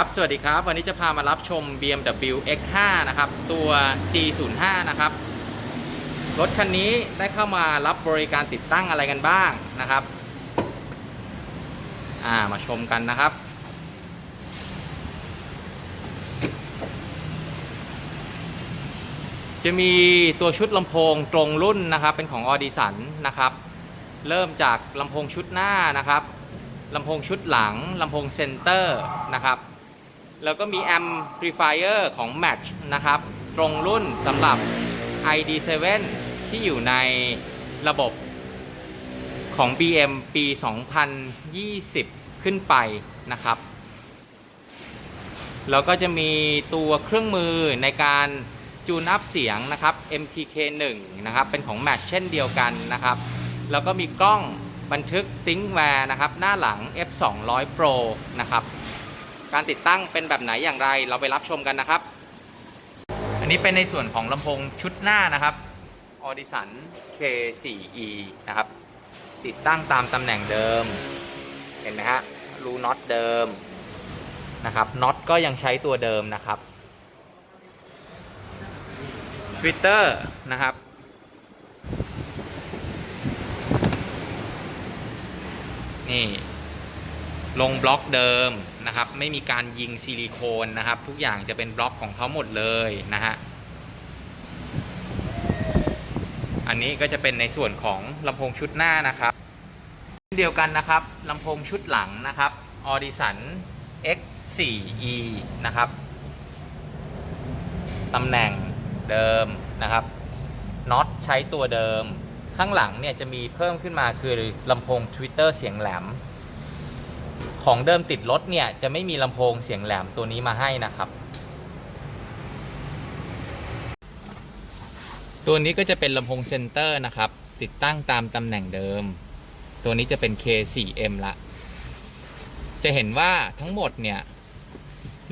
ครับ สวัสดีครับ วันนี้จะพามารับชม BMW X5 นะครับ ตัว G05 นะครับ รถคันนี้ได้เข้ามารับบริการติดตั้งอะไรกันบ้างนะครับ อ่า มาชมกันนะครับ จะมีตัวชุดลำโพงตรงรุ่นนะครับ เป็นของ Audison นะครับ เริ่มจากลำโพงชุดหน้านะครับลำโพงชุดหลัง ลำโพงเซนเตอร์นะครับ แล้วก็มีแอมพลิฟายเออร์ของ Match นะครับ ตรงรุ่นสำหรับ ID7 ที่อยู่ในระบบของ BM ปี 2020 ขึ้นไปนะครับ แล้วก็จะมีตัวเครื่องมือในการจูนอัพเสียงนะครับ MTK1 นะครับ เป็นของ Match เช่นเดียวกันนะครับ แล้วก็มีกล้องบันทึก ThinkWare นะครับ หน้าหลัง F200 Pro นะครับ การติดตั้งเป็นแบบไหนอย่างไร เราไปรับชมกันนะครับ อันนี้เป็นในส่วนของลำโพงชุดหน้านะครับ Audison K4E นะครับ ติดตั้งตามตำแหน่งเดิม เห็นไหมฮะ รูน็อตเดิมนะครับน็อตก็ยังใช้ตัวเดิมนะครับ Twitter นะครับนี่ ลงบล็อกเดิมนะครับ ไม่มีการยิงซิลิโคนนะครับ ทุกอย่างจะเป็นบล็อกของเขาหมดเลยนะฮะอันนี้ก็จะเป็นในส่วนของลำโพงชุดหน้านะครับเช่นเดียวกันนะครับลำโพงชุดหลังนะครับ Audison X4E นะครับตำแหน่งเดิมนะครับน็อตใช้ตัวเดิม ข้างหลังเนี่ยจะมีเพิ่มขึ้นมาคือลำโพง Twitter เสียงแหลม ของเดิมติดรถเนี่ยจะไม่มีลำโพงเสียงแหลมตัวนี้มาให้นะครับ ตัวนี้ก็จะเป็นลำโพงเซนเตอร์นะครับ ติดตั้งตามตำแหน่งเดิม ตัวนี้จะเป็น K4M ละ จะเห็นว่าทั้งหมดเนี่ย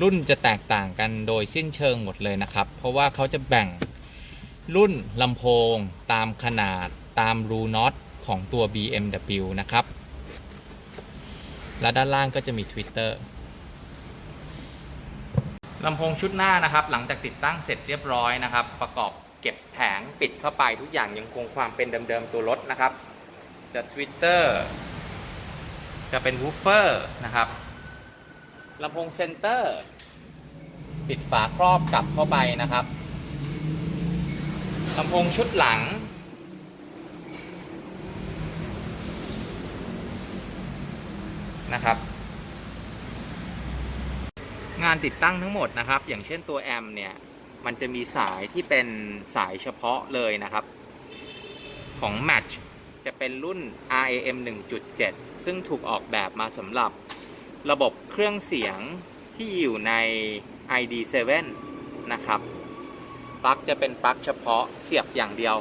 รุ่นจะแตกต่างกันโดยสิ้นเชิงหมดเลยนะครับ เพราะว่าเขาจะแบ่งรุ่นลำโพงตามขนาดตามรูน็อตของตัว BMW นะครับ และด้านล่างก็จะมี Twitter ลำโพงชุดหน้านะครับ หลังจากติดตั้งเสร็จเรียบร้อยนะครับ ประกอบเก็บแผงปิดเข้าไปทุกอย่างยังคงความเป็นเดิมๆตัวรถนะครับ จะ Twitter จะเป็นวูฟเฟอร์นะครับลำโพงเซนเตอร์ ปิดฝาครอบกลับเข้าไปนะครับลำโพงชุดหลัง นะครับ งานติดตั้งทั้งหมดนะครับ อย่างเช่นตัวแอมเนี่ยมันจะมีสายที่เป็นสายเฉพาะเลยนะครับ ของ Match จะเป็นรุ่น RAM 1.7 ซึ่งถูกออกแบบมาสำหรับระบบเครื่องเสียงที่อยู่ใน ID7 นะครับ ปลั๊กจะเป็นปลั๊กเฉพาะเสียบอย่างเดียว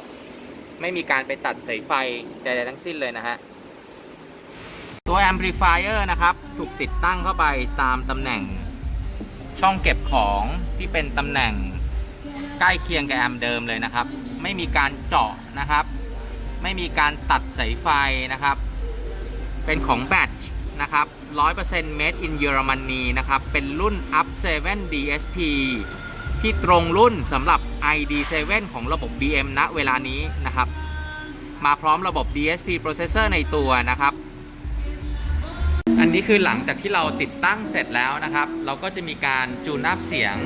ไม่มีการไปตัดสายไฟใดๆทั้งสิ้นเลยนะฮะ ตัว Amplifier นะครับ ถูกติดตั้งเข้าไปตามตำแหน่งช่องเก็บของที่เป็นตำแหน่งใกล้เคียงกับแอมเดิมเลยนะครับ ไม่มีการเจาะนะครับ ไม่มีการตัดสายไฟนะครับ เป็นของแบตนะครับ100% made in Germany นะครับ เป็นรุ่น Up 7 DSP ที่ตรงรุ่นสำหรับ ID7 ของระบบ BM ณเวลานี้นะครับ มาพร้อมระบบ DSP processor ในตัวนะครับ อันนี้คือหลังจากที่เราติดตั้งเสร็จแล้วนะครับ เราก็จะมีการจูนอัพเสียง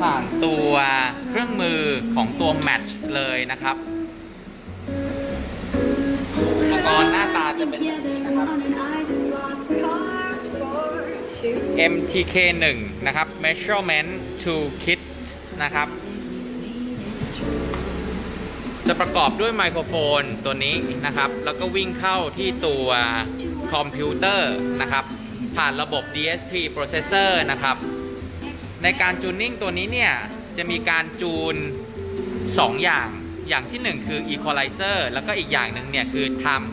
ผ่านตัวเครื่องมือของตัว Match เลยนะครับอุปกรณ์หน้าตาจะเป็นแบบนี้นะครับ MTK1 นะครับ Measurement to Kit นะครับ จะประกอบด้วยไมโครโฟนตัวนี้นะครับ แล้วก็วิ่งเข้าที่ตัว คอมพิวเตอร์นะครับ ผ่านระบบ DSP processor นะครับ ในการจูนนิ่งตัวนี้เนี่ย จะมีการจูน 2 อย่างอย่างที่ 1 คือ equalizer แล้วก็อีกอย่างหนึ่งเนี่ยคือ time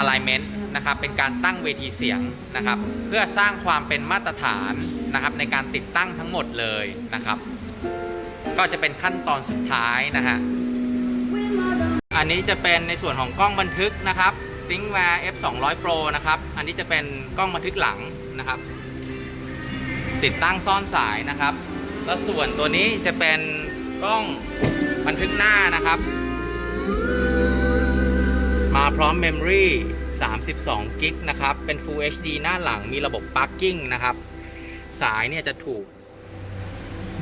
alignment นะครับ เป็นการตั้งเวทีเสียงนะครับ เพื่อสร้างความเป็นมาตรฐานนะครับ ในการติดตั้งทั้งหมดเลยนะครับ ก็จะเป็นขั้นตอนสุดท้ายนะฮะอันนี้จะเป็นในส่วนของกล้องบันทึกนะครับ ThinkWare F200 Pro นะครับ อันนี้จะเป็นกล้องบันทึกหลังนะครับ ติดตั้งซ่อนสายนะครับ แล้วส่วนตัวนี้จะเป็นกล้องบันทึกหน้านะครับ มาพร้อมเมมโมรี่32กิกนะครับ เป็น Full HD หน้าหลังมีระบบ Parking นะครับ สายเนี่ยจะถูก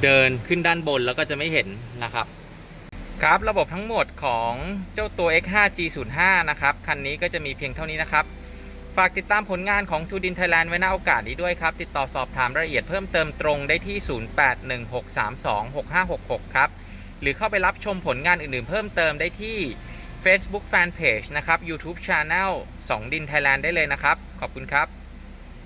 เดินขึ้นด้านบนแล้วก็จะไม่เห็นนะครับ ครับระบบทั้งหมดของเจ้าตัว X5G05 นะครับคันนี้ก็จะมีเพียงเท่านี้นะครับฝากติดตามผลงานของทูดินไทยแลนด์ไว้ณโอกาสนี้ด้วยครับ ติดต่อสอบถามรายละเอียดเพิ่มเติมตรงได้ที่ 0816326566 ครับ หรือเข้าไปรับชมผลงานอื่นๆ เพิ่มเติมได้ที่ Facebook Fanpage นะครับ YouTube Channel 2 ดินไทยแลนด์ได้เลยนะครับ ขอบคุณครับ